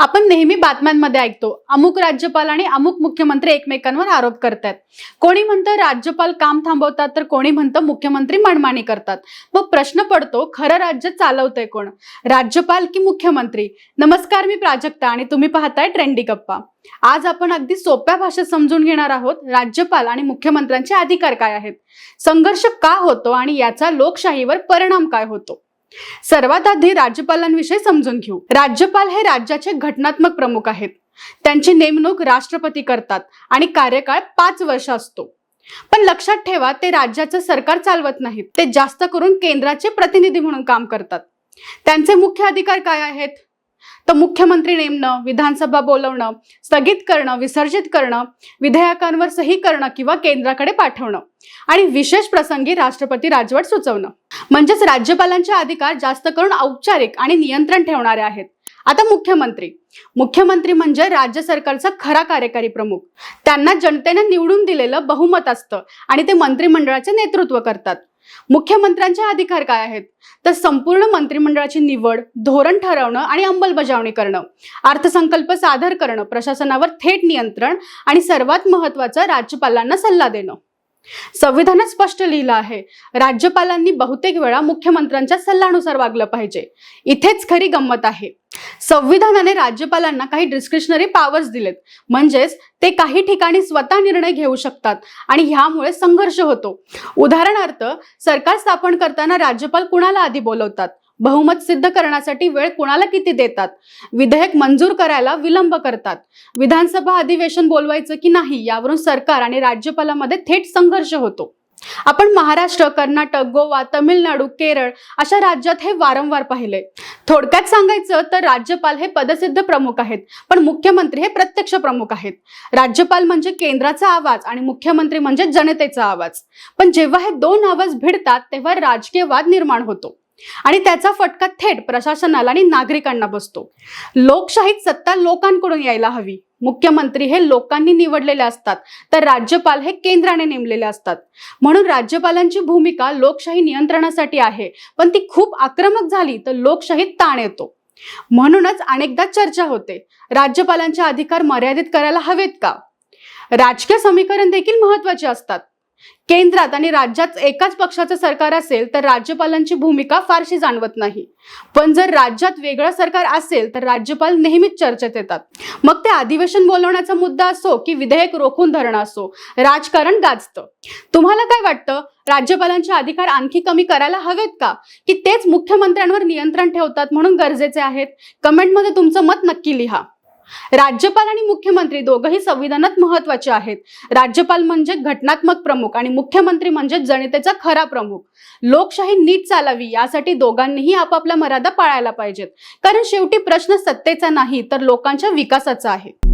आपण नेहमी बातम्यांमध्ये ऐकतो. अमुक राज्यपाल आणि अमुक मुख्यमंत्री एकमेकांवर आरोप करतात कोणी म्हणतं राज्यपाल काम थांबवतात तर कोणी म्हणतं मुख्यमंत्री मनमानी करतात. मग प्रश्न पडतो खरं राज्य चालवतंय कोण? राज्यपाल की मुख्यमंत्री? नमस्कार मी प्राजक्ता आणि तुम्ही पाहताय ट्रेंडी गप्पा. आज आपण अगदी सोप्या भाषेत समजून घेणार आहोत राज्यपाल आणि मुख्यमंत्र्यांचे अधिकार काय आहेत? संघर्ष का होतो आणि याचा लोकशाहीवर परिणाम काय होतो? सर्वात आधी राज्यपालांविषयी समजून घेऊ. राज्यपाल हे राज्याचे घटनात्मक प्रमुख आहेत. त्यांची नेमणूक राष्ट्रपती करतात आणि कार्यकाळ पाच वर्ष असतो. पण लक्षात ठेवा ते राज्याचं सरकार चालवत नाहीत. ते जास्त करून केंद्राचे प्रतिनिधी म्हणून काम करतात. त्यांचे मुख्य अधिकार काय आहेत? तर मुख्यमंत्री नेमणं विधानसभा बोलवणं स्थगित करणं विसर्जित करणं विधेयकांवर सही करणं किंवा केंद्राकडे पाठवणं आणि विशेष प्रसंगी राष्ट्रपती राजवट सुचवणं. म्हणजेच राज्यपालांचे अधिकार जास्त करून औपचारिक आणि नियंत्रण ठेवणारे आहेत. आता मुख्यमंत्री. मुख्यमंत्री म्हणजे राज्य सरकारचा खरा कार्यकारी प्रमुख. त्यांना जनतेने निवडून दिलेलं बहुमत असतं आणि ते मंत्रिमंडळाचे नेतृत्व करतात. मुख्यमंत्र्यांचे अधिकार काय आहेत? तर संपूर्ण मंत्रिमंडळाची निवड धोरण ठरवणं आणि अंमलबजावणी करणं. अर्थसंकल्प सादर करणं प्रशासनावर थेट नियंत्रण आणि सर्वात महत्वाचं राज्यपालांना सल्ला देणं. संविधानात स्पष्ट लिहिलं आहे राज्यपालांनी बहुतेक वेळा मुख्यमंत्र्यांच्या सल्ल्यानुसार वागलं पाहिजे. इथेच खरी गंमत आहे. संविधानाने राज्यपालांना काही डिस्क्रिशनरी पॉवर्स दिलेत. म्हणजेच ते काही ठिकाणी स्वतः निर्णय घेऊ शकतात आणि ह्यामुळे संघर्ष होतो. उदाहरणार्थ सरकार स्थापन करताना राज्यपाल कुणाला आधी बोलवतात? बहुमत सिद्ध करण्यासाठी वेळ कुणाला किती देतात? विधेयक मंजूर करायला विलंब करतात. विधानसभा अधिवेशन बोलवायचं की नाही यावरून सरकार आणि राज्यपालामध्ये थेट संघर्ष होतो. आपण महाराष्ट्र कर्नाटक गोवा तमिळनाडू केरळ अशा राज्यात हे वारंवार पाहिले. थोडक्यात सांगायचं तर राज्यपाल हे पदसिद्ध प्रमुख आहेत पण मुख्यमंत्री हे प्रत्यक्ष प्रमुख आहेत. राज्यपाल म्हणजे केंद्राचा आवाज आणि मुख्यमंत्री म्हणजे जनतेचा आवाज. पण जेव्हा हे दोन आवाज भिडतात तेव्हा राजकीय वाद निर्माण होतो. आणि त्याचा फटका थेट प्रशासनाला आणि नागरिकांना बसतो. लोकशाहीत सत्ता लोकांकडून यायला हवी. मुख्यमंत्री हे लोकांनी निवडलेले असतात तर राज्यपाल हे केंद्राने नेमलेले असतात. म्हणून राज्यपालांची भूमिका लोकशाही नियंत्रणासाठी आहे पण ती खूप आक्रमक झाली तर लोकशाहीत ताण येतो. म्हणूनच अनेकदा चर्चा होते राज्यपालांचे अधिकार मर्यादित करायला हवेत का? राजकीय समीकरण देखील महत्त्वाचे असतात. केंद्रात आणि राज्यात एकाच पक्षाचं सरकार असेल तर राज्यपालांची भूमिका फारशी जाणवत नाही. पण जर राज्यात वेगळं सरकार असेल तर राज्यपाल नेहमीच चर्चेत येतात. मग ते अधिवेशन बोलवण्याचा मुद्दा असो की विधेयक रोखून धरणं असो राजकारण गाजतं. तुम्हाला काय वाटतं? राज्यपालांचे अधिकार आणखी कमी करायला हवेत का? की तेच मुख्यमंत्र्यांवर नियंत्रण ठेवतात म्हणून गरजेचे आहेत? कमेंटमध्ये तुमचं मत नक्की लिहा. राज्यपाल आणि मुख्यमंत्री दोघंही संविधानात महत्त्वाचे आहेत. राज्यपाल म्हणजे घटनात्मक प्रमुख आणि मुख्यमंत्री म्हणजे जनतेचा खरा प्रमुख. लोकशाही नीट चालावी यासाठी दोघांनीही आपापल्या मर्यादा पाळायला पाहिजेत. कारण शेवटी प्रश्न सत्तेचा नाही तर लोकांच्या विकासाचा आहे.